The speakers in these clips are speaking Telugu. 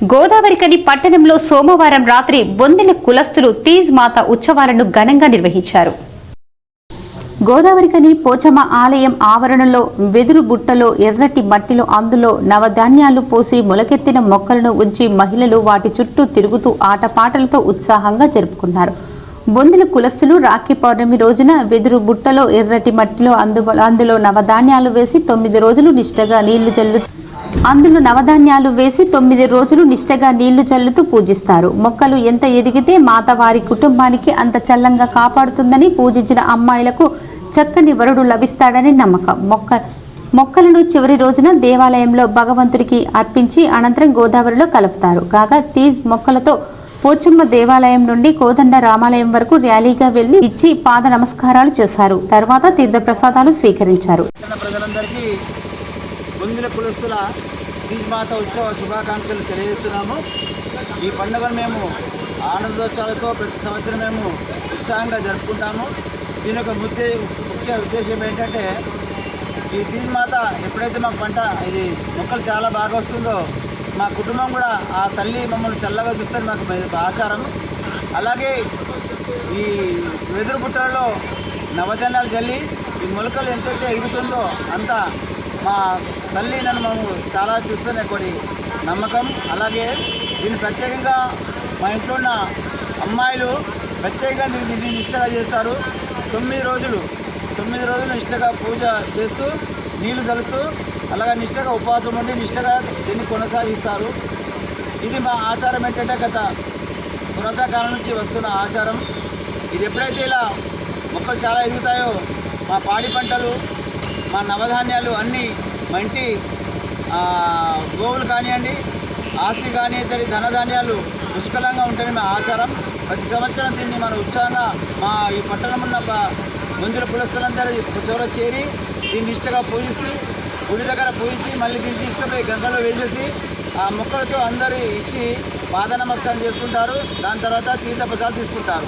గోదావరికని పట్టణంలో సోమవారం రాత్రి బొందిన కులస్తులు తీజ్ మాత ఉత్సవాలను ఘనంగా నిర్వహించారు. గోదావరికని పోచమ్మ ఆలయం ఆవరణలో వెదురు బుట్టలో ఎర్రటి మట్టిలో అందులో నవధాన్యాలు పోసి మొలకెత్తిన మొక్కలను ఉంచి మహిళలు వాటి చుట్టూ తిరుగుతూ ఆటపాటలతో ఉత్సాహంగా జరుపుకున్నారు. బొందిన కులస్తులు రాఖీ పౌర్ణమి రోజున వెదురు బుట్టలో ఎర్రటి మట్టిలో అందు అందులో నవధాన్యాలు వేసి తొమ్మిది రోజులు నిష్టగా నీళ్ళు జల్లు అందులో నవధాన్యాలు వేసి తొమ్మిది రోజులు నిష్టగా నీళ్ళు చల్లుతూ పూజిస్తారు. మొక్కలు ఎంత ఎదిగితే మాత వారి కుటుంబానికి అంత చల్లంగా కాపాడుతుందని పూజించిన అమ్మాయిలకు చక్కని వరుడు లభిస్తాడని నమ్మకం. మొక్క మొక్కలను చివరి రోజున దేవాలయంలో భగవంతుడికి అర్పించి అనంతరం గోదావరిలో కలుపుతారు. కాగా తీజ్ మొక్కలతో పోచమ్మ దేవాలయం నుండి కోదండ రామాలయం వరకు ర్యాలీగా వెళ్ళి ఇచ్చి పాద నమస్కారాలు చేశారు. తర్వాత తీర్థప్రసాదాలు స్వీకరించారు. ప్రజలందరికీ పొందిన కులస్తుల తీజ్మాత ఉత్సవ శుభాకాంక్షలు తెలియజేస్తున్నాము. ఈ పండుగను మేము ఆనందోత్సవాలతో ప్రతి సంవత్సరం మేము ఉత్సాహంగా జరుపుకుంటాము. దీని యొక్క ముఖ్య ముఖ్య ఉద్దేశం ఏంటంటే ఈ తీజ్మాత ఎప్పుడైతే మాకు పంట ఇది మొక్కలు చాలా బాగా వస్తుందో మా కుటుంబం కూడా ఆ తల్లి మమ్మల్ని చల్లగా చూస్తే మాకు ఆచారం. అలాగే ఈ వెదురు బుట్టలలో నవజన్యాలు చల్లి ఈ మొలకలు ఎంతైతే ఎగురుతుందో అంత మా తల్లి నన్ను మేము చాలా చూస్తున్న కొన్ని నమ్మకం. అలాగే దీన్ని ప్రత్యేకంగా మా ఇంట్లో ఉన్న అమ్మాయిలు ప్రత్యేకంగా దీన్ని దీన్ని నిష్టగా చేస్తారు. తొమ్మిది రోజులు తొమ్మిది రోజులు నిష్టగా పూజ చేస్తూ నీళ్ళు కలుస్తూ అలాగే నిష్టగా ఉపవాసం ఉండి నిష్టగా దీన్ని కొనసాగిస్తారు. ఇది మా ఆచారం ఏంటంటే గత పురాతకాలం నుంచి వస్తున్న ఆచారం. ఇది ఎప్పుడైతే ఇలా మొక్కలు చాలా ఎదుగుతాయో మా పాడి పంటలు మా నవధాన్యాలు అన్నీ మంచి గోవులు కానివ్వండి ఆస్తి కానీ ఇతర ధనధాన్యాలు పుష్కలంగా ఉంటాయని మా ఆచారం. ప్రతి సంవత్సరం దీన్ని మన ఉత్సాహంగా మా ఈ పట్టణం ఉన్న ప- మందుల కులస్తులందరూ చివర చేరి దీన్ని ఇష్టగా పూజిస్తూ గుడి దగ్గర పూజించి మళ్ళీ దీన్ని తీసుకుపోయి గంగలో వేసేసి ఆ మొక్కలతో అందరూ ఇచ్చి పాద నమస్కారం చేసుకుంటారు. దాని తర్వాత తీర్థప్రసాదం తీసుకుంటారు.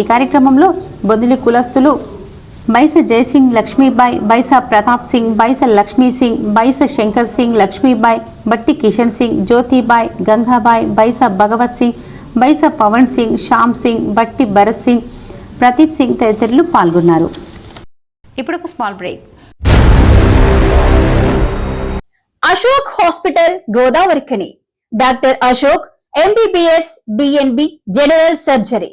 ఈ కార్యక్రమంలో బొదిలి కులస్తులు బైస జయసింగ్ లక్ష్మీబాయ్ బైస ప్రతాప్ సింగ్ బైస లక్ష్మీ సింగ్ బైస శంకర్ సింగ్ లక్ష్మీబాయ్ బట్టి కిషన్ సింగ్ జ్యోతిబాయ్ గంగాబాయ్ బైస భగవత్ సింగ్ బైస పవన్ సింగ్ శ్యామ్ సింగ్ బట్టి భరత్ సింగ్ ప్రదీప్ సింగ్ తదితరులు పాల్గొన్నారు. ఇప్పుడు ఒక small break. Ashok hospital Godavarikhani. Doctor Ashok MBBS DNB general surgery.